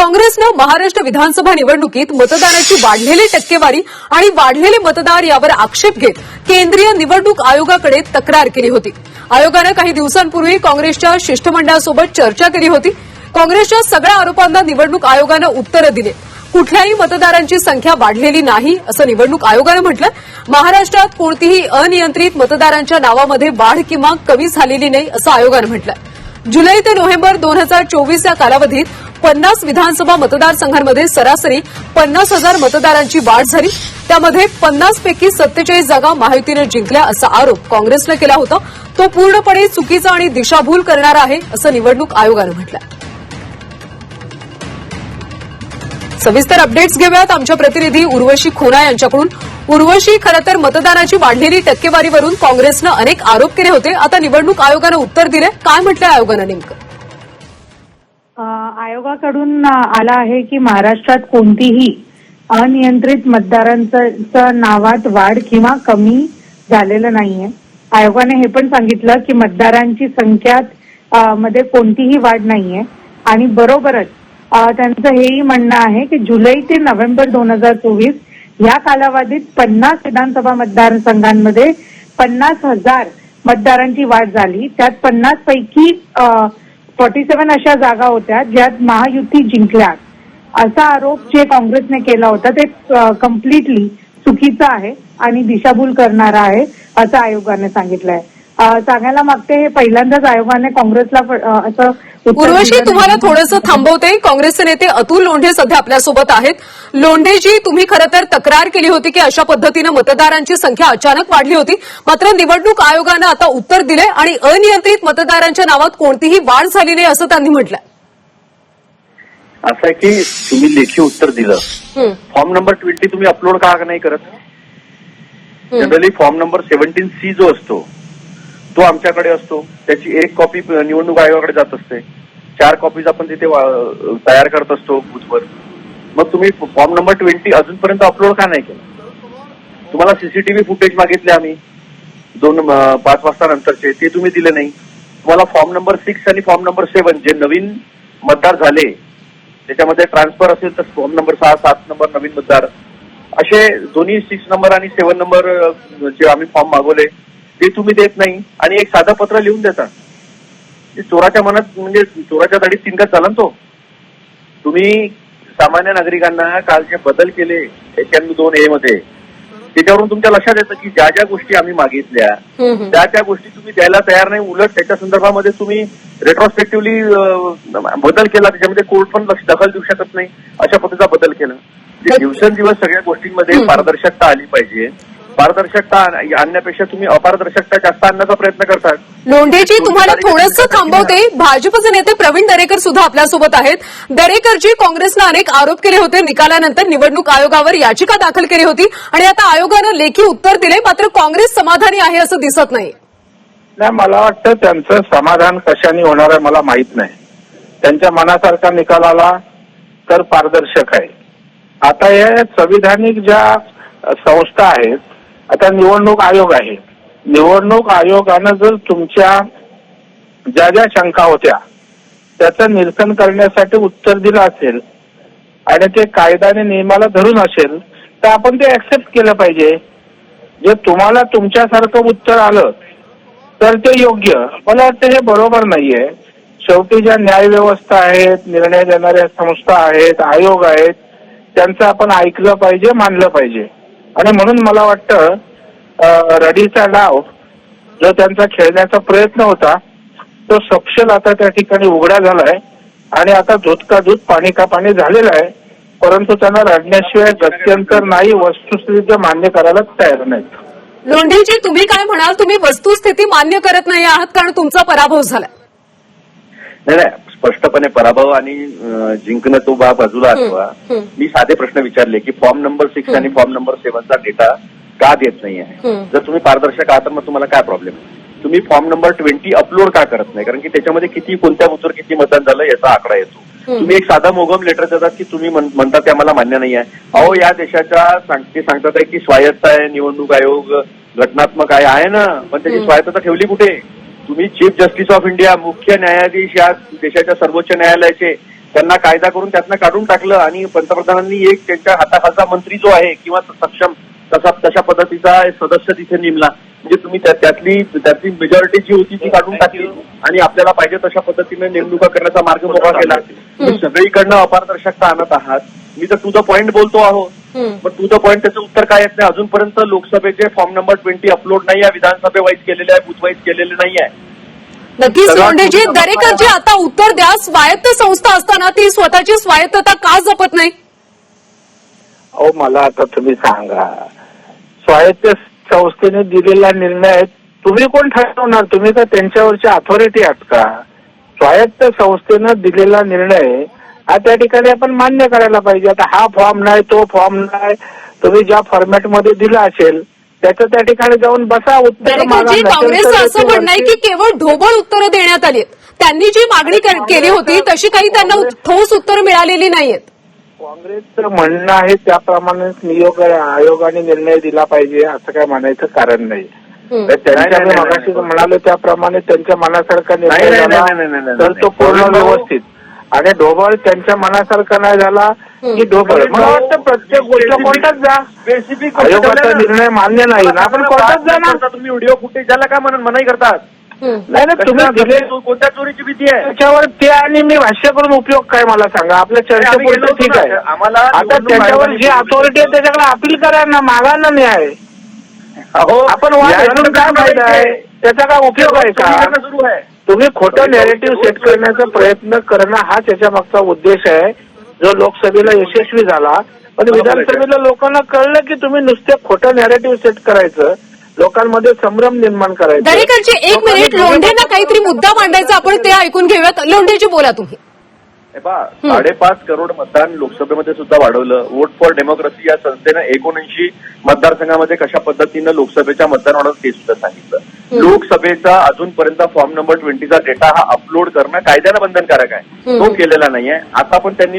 काँग्रेसनं महाराष्ट्र विधानसभा निवडणुकीत मतदानाची वाढलेली टक्केवारी आणि वाढलेले मतदार यावर आक्षेप घेत केंद्रीय निवडणूक आयोगाकडे तक्रार केली होती. आयोगानं काही दिवसांपूर्वी काँग्रेसच्या शिष्टमंडळासोबत चर्चा केली होती. काँग्रेसच्या सगळ्या आरोपांना निवडणूक आयोगानं उत्तरं दिली. कुठल्याही मतदारांची संख्या वाढलेली नाही असं निवडणूक आयोगानं म्हटलं. महाराष्ट्रात कोणतीही अनियंत्रित मतदारांच्या नावामध्ये वाढ किंवा कमी झालेली नाही असं आयोगानं म्हटलं. जुलै ते नोव्हेंबर दोन हजार चोवीस या कालावधीत पन्नास विधानसभा मतदारसंघांमध्ये सरासरी पन्नास हजार मतदारांची वाढ झाली. त्यामध्ये पन्नास पैकी सत्तेचाळीस जागा महायुतीनं जिंकल्या असा आरोप काँग्रेसनं केला होता. तो पूर्णपणे चुकीचा आणि दिशाभूल करणारा आहे असं निवडणूक आयोगानं म्हटलं सविस्तर अपडेट्स घेऊयात. आमच्या प्रतिनिधी उर्वशी खोना यांच्याकडून. उर्वशी खरं तर मतदानाची वाढलेली टक्केवारीवरून काँग्रेसनं अनेक आरोप केले होते. आता निवडणूक आयोगानं उत्तर दिले काय म्हटलं आयोगानं नेमकं? आयोगाकडून आला आहे की महाराष्ट्रात कोणतीही अनियंत्रित मतदारांचं नावात वाढ किंवा कमी झालेलं नाहीये. आयोगाने हे पण सांगितलं की मतदारांची संख्यात मध्ये कोणतीही वाढ नाहीये. आणि बरोबरच त्यांचं हेही म्हणणं आहे की जुलै ते नोव्हेंबर दोन हजार चोवीस या कालावधीत पन्नास विधानसभा मतदारसंघांमध्ये पन्नास हजार मतदारांची वाढ झाली. त्यात पन्नास पैकी फॉर्टी सेव्हन अशा जागा होत्या ज्यात महायुती जिंकल्या असा आरोप जे काँग्रेसने केला होता ते कम्प्लिटली चुकीचा आहे आणि दिशाभूल करणारा आहे असं आयोगाने सांगितलंय. आहे सांगायला मागते हे पहिल्यांदाच आयोगाने काँग्रेसला असं उत्तर उर्वशी तुम्हाला. थोडंसं थांबवते. काँग्रेसचे नेते अतुल लोंढे सध्या आपल्यासोबत आहेत. लोंढेजी तुम्ही खरं तर तक्रार केली होती की अशा पद्धतीनं मतदारांची संख्या अचानक वाढली होती. मात्र निवडणूक आयोगानं आता उत्तर दिले आणि अनियंत्रित मतदारांच्या नावात कोणतीही वाढ झाली नाही असं त्यांनी म्हटलं असं आहे की तुम्ही लेखी उत्तर दिलं. फॉर्म नंबर ट्वेंटी तुम्ही अपलोड का नाही करत? Generally form number seventeen C जो असतो तो आमच्याकडे असतो. त्याची एक कॉपी निवडणूक आयोगाकडे जात असते. चार कॉपीज आपण तिथे तयार करत असतो बुथवर मग तुम्ही फॉर्म नंबर ट्वेंटी अजूनपर्यंत अपलोड का नाही केला? तुम्हाला सीसीटीव्ही फुटेज मागितले आम्ही. दोन पाच वाजता नंतरचे ते तुम्ही दिले नाही. तुम्हाला फॉर्म नंबर सिक्स आणि फॉर्म नंबर सेव्हन जे नवीन मतदार झाले त्याच्यामध्ये ट्रान्सफर असेल तर फॉर्म नंबर सहा सात नंबर नवीन मतदार. असे दोन्ही सिक्स नंबर आणि सेव्हन नंबर जे आम्ही फॉर्म मागवले ते तुम्ही देत नाही. आणि एक साधं पत्र लिहून देता. चोराच्या मनात म्हणजे चोराच्या दाढीत तिनका चालन तो. तुम्ही सामान्य नागरिकांना काल जे बदल केले एक्याण्णव दोन ए मध्ये. त्याच्यावरून तुमच्या लक्षात येतं की ज्या ज्या गोष्टी आम्ही मागितल्या त्या त्या गोष्टी तुम्ही द्यायला तयार नाही. उलट त्याच्या संदर्भामध्ये तुम्ही रेट्रोस्पेक्टिव्हली बदल केला. त्याच्यामध्ये कोर्ट पण लक्ष दखल देऊ शकत नाही. अशा पद्धतीचा बदल केला. दिवसेंदिवस सगळ्या गोष्टींमध्ये पारदर्शकता आली पाहिजे. पारदर्शकता आण- आणण्यापेक्षा तुम्ही अपारदर्शकता जास्त आणण्याचा प्रयत्न करतात लोंढेजी तुम्हाला थोडंसं थांबवते. भाजपचे नेते प्रवीण दरेकर सुद्धा आपल्यासोबत आहेत. दरेकरजी काँग्रेसनं अनेक आरोप केले होते. निकालानंतर निवडणूक आयोगावर याचिका दाखल केली होती. आणि आता आयोगानं लेखी उत्तर दिले. मात्र काँग्रेस समाधानी आहे असं दिसत नाही. नाही मला वाटतं त्यांचं समाधान कशाने होणार आहे मला माहीत नाही. त्यांच्या मनासारखा निकाल आला तर पारदर्शक आहे. आता हे संविधानिक ज्या संस्था आहेत आता निवडणूक आयोग आहे. निवडणूक आयोगानं जर तुमच्या ज्या ज्या शंका होत्या त्याचं निरसन करण्यासाठी उत्तर दिलं असेल आणि ते कायदा आणि नियमाला धरून असेल तर आपण ते ऍक्सेप्ट केलं पाहिजे. जे तुम्हाला तुमच्यासारखं उत्तर आलं तर ते योग्य. मला वाटतं हे बरोबर नाहीये. शेवटी ज्या न्याय व्यवस्था आहेत निर्णय देणाऱ्या संस्था आहेत आयोग आहेत त्यांचं आपण ऐकलं पाहिजे मानलं पाहिजे. आणि म्हणून मला वाटतं रडीचा डाव जो त्यांचा खेळण्याचा प्रयत्न होता तो सपशल आता त्या ठिकाणी उघडा झालाय आणि आता दूध का दूध पाणी का पाणी झालेलं आहे परंतु त्यांना रडण्याशिवाय गत्यंतर नाही वस्तुस्थिती मान्य करायला तयार नाहीत. लोंढेजी तुम्ही काय म्हणाल तुम्ही वस्तुस्थिती मान्य करत नाही आहात कारण तुमचा पराभव झाला नाही नाही स्पष्टपणे पराभव आणि जिंकणं तो बा बाजूला असावा. मी साधे प्रश्न विचारले की फॉर्म नंबर सिक्स आणि फॉर्म नंबर सेव्हनचा डेटा का देत नाही आहे. जर तुम्ही पारदर्शक आहात तर मग तुम्हाला काय प्रॉब्लेम तुम्ही फॉर्म नंबर ट्वेंटी अपलोड का करत नाही? कारण की त्याच्यामध्ये किती कोणत्या बुथवर किती मतदान झालं याचा आकडा येतो. तुम्ही एक साधा मोगम लेटर देतात की तुम्ही म्हण- म्हणता ते आम्हाला मान्य नाही आहे. अहो या देशाच्या ते सांगतात आहे की स्वायत्त आहे निवडणूक आयोग घटनात्मक आहे आहे ना? पण त्याची स्वायत्तता ठेवली कुठे? तुम्ही चीफ जस्टिस ऑफ इंडिया मुख्य न्यायाधीश या देशाच्या सर्वोच्च न्यायालयाचे त्यांना कायदा करून त्यातनं काढून टाकलं आणि पंतप्रधानांनी एक त्यांच्या हाताखालचा मंत्री जो आहे किंवा सक्षम तसा तशा पद्धतीचा सदस्य तिथे नेमला. म्हणजे तुम्ही त्या- त्यातली त्यातली मेजॉरिटी जी होती ती काढून टाकली आणि आपल्याला पाहिजे तशा पद्धतीने नेमणुका करण्याचा मार्ग मोकळा केला. तुम्ही सगळीकडनं अपारदर्शकता आणत आहात. मी तर टू द पॉईंट बोलतो आहो. हम्म. पण टू द पॉईंट त्याचं उत्तर काय येत नाही? अजूनपर्यंत लोकसभेचे फॉर्म नंबर ट्वेंटी अपलोड नाही आहे विधानसभे वाईज केलेले आहे बुथ वाईज केलेले नाही आहे नक्कीच लोंढेजी दरेकरजी आता उत्तर द्या. स्वायत्त संस्था असताना ती स्वतःची स्वायत्तता का जपत नाही? अहो मला आता तुम्ही सांगा. स्वायत्त संस्थेने दिलेला निर्णय तुम्ही कोण ठरवणार? तुम्ही का त्यांच्यावरची अथॉरिटी आहात का? स्वायत्त संस्थेनं दिलेला निर्णय हा त्या ठिकाणी आपण मान्य करायला पाहिजे आता हा फॉर्म नाही तो फॉर्म नाही तुम्ही ज्या फॉर्मॅटमध्ये दिला असेल त्याचं त्या ठिकाणी जाऊन बसा उत्तर काँग्रेसचं असं म्हणणं आहे की केवळ ढोबळ उत्तरं देण्यात आली आहेत. त्यांनी जी मागणी केली होती तशी काही त्यांना ठोस उत्तरं मिळालेली नाहीयेत काँग्रेसचं म्हणणं आहे त्याप्रमाणे नियोग आयोगाने निर्णय दिला पाहिजे असं काय म्हणायचं कारण नाही त्यांच्या मगाशी. म्हणालो त्याप्रमाणे त्यांच्या मनासारखा निर्णय तर तो. पूर्ण व्यवस्थित आणि ढोबळ त्यांच्या मनासारखा नाही झाला. की ढोबळ मला वाटतं प्रत्येक गोष्ट कोर्टात जा. स्पेसिफिक आयोगाचा निर्णय मान्य नाही. ना आपण कोर्टात जा ना तुम्ही व्हिडिओ फुटेज ज्याला काय म्हणून मनाई करतात. नाही ना तुम्ही दिले कोणत्या चोरीची भीती आहे? त्याच्यावर ते आणि मी भाष्य करून उपयोग काय मला सांगा? आपल्या चर्चेपुरतं ठीक. आहे. आम्हाला आता त्याच्यावर जी अथॉरिटी आहे त्याच्याकडे अपील करा ना. मागा ना न्याय अहो आपण काय फायदा आहे? त्याचा काय उपयोग आहे का? सुरू आहे. तुम्ही खोटं नॅरेटिव्ह सेट करण्याचा प्रयत्न करणं हा त्याच्या मागचा उद्देश आहे. जो लोकसभेला यशस्वी झाला. पण. विधानसभेला लोकांना कळलं की तुम्ही नुसते खोटं नॅरेटिव्ह सेट करायचं. लोकांमध्ये संभ्रम निर्माण करायचं. दरेकरजी एक मिनिट. लोंढेंना काहीतरी मुद्दा मांडायचा. आपण ते ऐकून घेऊयात. लोंढेजी बोला तुम्ही. हे पहा साडेपाच करोड मतदान लोकसभेमध्ये सुद्धा वाढवलं. वोट फॉर डेमोक्रेसी या संस्थेनं एकोणऐंशी मतदारसंघामध्ये कशा पद्धतीनं लोकसभेच्या मतदान वाढवलं ते सुद्धा सांगितलं. लोकसभेचा अजूनपर्यंत फॉर्म नंबर ट्वेंटीचा डेटा हा अपलोड करणं कायद्यानं बंधनकारक आहे. तो केलेला नाहीये. आता पण त्यांनी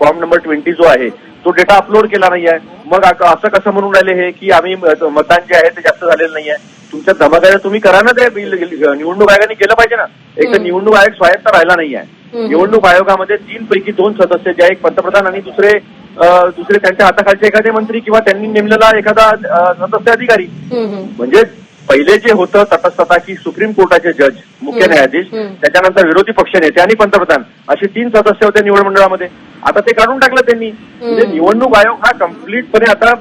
फॉर्म नंबर ट्वेंटी जो आहे तो डेटा अपलोड केला नाहीये. मग असं कसं म्हणून राहिले हे की आम्ही मतदान जे आहे ते जास्त झालेलं नाहीये. तुमच्या धमकायला तुम्ही करा ना ते निवडणूक आयोगाने केलं पाहिजे ना. एक तर निवडणूक आयोग स्वायत्त राहिला नाहीये. निवडणूक आयोगामध्ये तीन पैकी दोन सदस्य जे आहे एक पंतप्रधान आणि दुसरे दुसरे त्यांच्या हाताखालचे एखादे मंत्री किंवा त्यांनी नेमलेला एखादा सदस्य अधिकारी. म्हणजे पहिले जे होतं तटस्थता की सुप्रीम कोर्टाचे जज मुख्य न्यायाधीश त्याच्यानंतर विरोधी पक्ष नेते आणि पंतप्रधान असे तीन सदस्य होते निवड मंडळामध्ये आता ते काढून टाकलं त्यांनी. म्हणजे निवडणूक आयोग हा कम्प्लीटपणे आता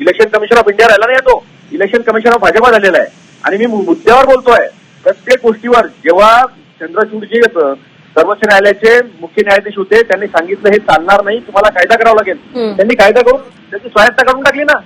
इलेक्शन कमिशन ऑफ इंडिया राहिला नाही आहे तो. इलेक्शन कमिशन ऑफ भाजपा झालेला आहे. आणि मी मुद्द्यावर बोलतोय. प्रत्येक गोष्टीवर जेव्हा चंद्रचूड जे अ, सर्वोच्च न्यायालयाचे मुख्य न्यायाधीश होते त्यांनी सांगितलं हे चालणार नाही तुम्हाला कायदा करावा लागेल. त्यांनी कायदा करून त्याची स्वायत्ता करून टाकली ना.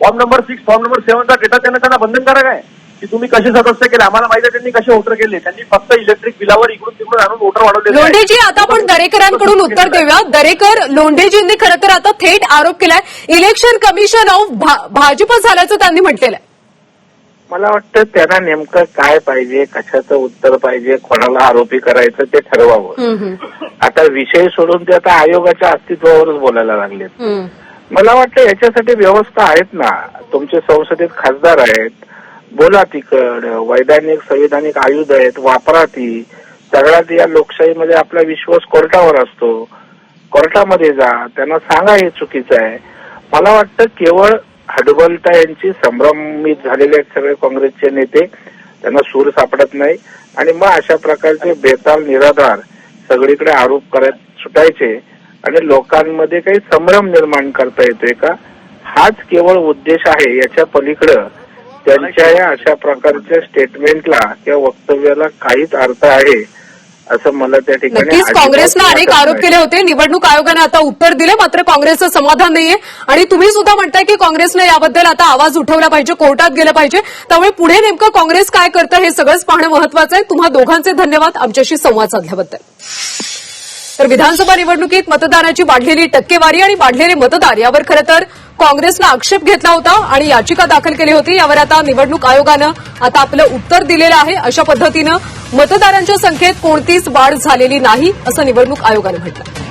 Form number six form number सेव्हनचा data त्यांना त्यांना बंधनकारक आहे की तुम्ही कसे सदस्य केले? आम्हाला माहिती आहे त्यांनी कसे वोटर केले. त्यांनी फक्त इलेक्ट्रिक बिलावर इकडून तिकडून आणून वोटर वाढवले लोंढेजी आता आपण दरेकरांकडून उत्तर देऊया. दरेकर लोंढेजींनी खरं तर आता थेट आरोप केलाय. इलेक्शन कमिशन ऑफ भाजप झाल्याचं त्यांनी म्हटलेलं आहे. मला वाटतं त्यांना नेमकं काय पाहिजे कशाचं उत्तर पाहिजे कोणाला आरोपी करायचं ते ठरवावं. आता विषय सोडून ते आता आयोगाच्या अस्तित्वावरच बोलायला लागलेत. मला वाटतं याच्यासाठी व्यवस्था आहेत ना. तुमचे संसदेत खासदार आहेत. बोला तिकड. वैधानिक संविधानिक आयुध आहेत. वापरा ती. सगळ्यात या लोकशाहीमध्ये आपला विश्वास कोर्टावर असतो. कोर्टामध्ये जा. त्यांना सांगा हे चुकीचं आहे. मला वाटतं केवळ हडबलता यांची संभ्रमित झालेले आहेत सगळे काँग्रेसचे नेते. त्यांना सूर सापडत नाही. आणि मग अशा प्रकारचे बेताल निराधार सगळीकडे आरोप करत सुटायचे. आणि लोकांमध्ये काही संभ्रम निर्माण करता येतोय का? हाच केवळ उद्देश आहे. याच्या पलीकडं त्यांच्या या अशा प्रकारच्या स्टेटमेंटला किंवा वक्तव्याला काहीच अर्थ आहे असं मला त्या ठिकाणी नक्कीच काँग्रेसनं अनेक आरोप. केले होते. निवडणूक आयोगानं आता उत्तर दिले मात्र काँग्रेसचं समाधान नाहीये. आणि तुम्ही सुद्धा म्हणताय की काँग्रेसनं याबद्दल आता आवाज उठवला पाहिजे कोर्टात गेलं पाहिजे. त्यामुळे पुढे नेमकं काँग्रेस काय करतं हे सगळंच पाहणं महत्वाचं आहे. तुम्हा दोघांचे धन्यवाद आमच्याशी संवाद साधल्याबद्दल. तर विधानसभा निवडणुकीत मतदानाची वाढलेली टक्केवारी आणि वाढलेले मतदार यावर खरं तर काँग्रेसनं आक्षेप घेतला होता आणि याचिका दाखल केली होती. यावर आता निवडणूक आयोगानं आता आपलं उत्तर दिलेलं आहे. अशा पद्धतीनं मतदारांच्या संख्येत कोणतीच वाढ झालेली नाही असं निवडणूक आयोगानं म्हटलं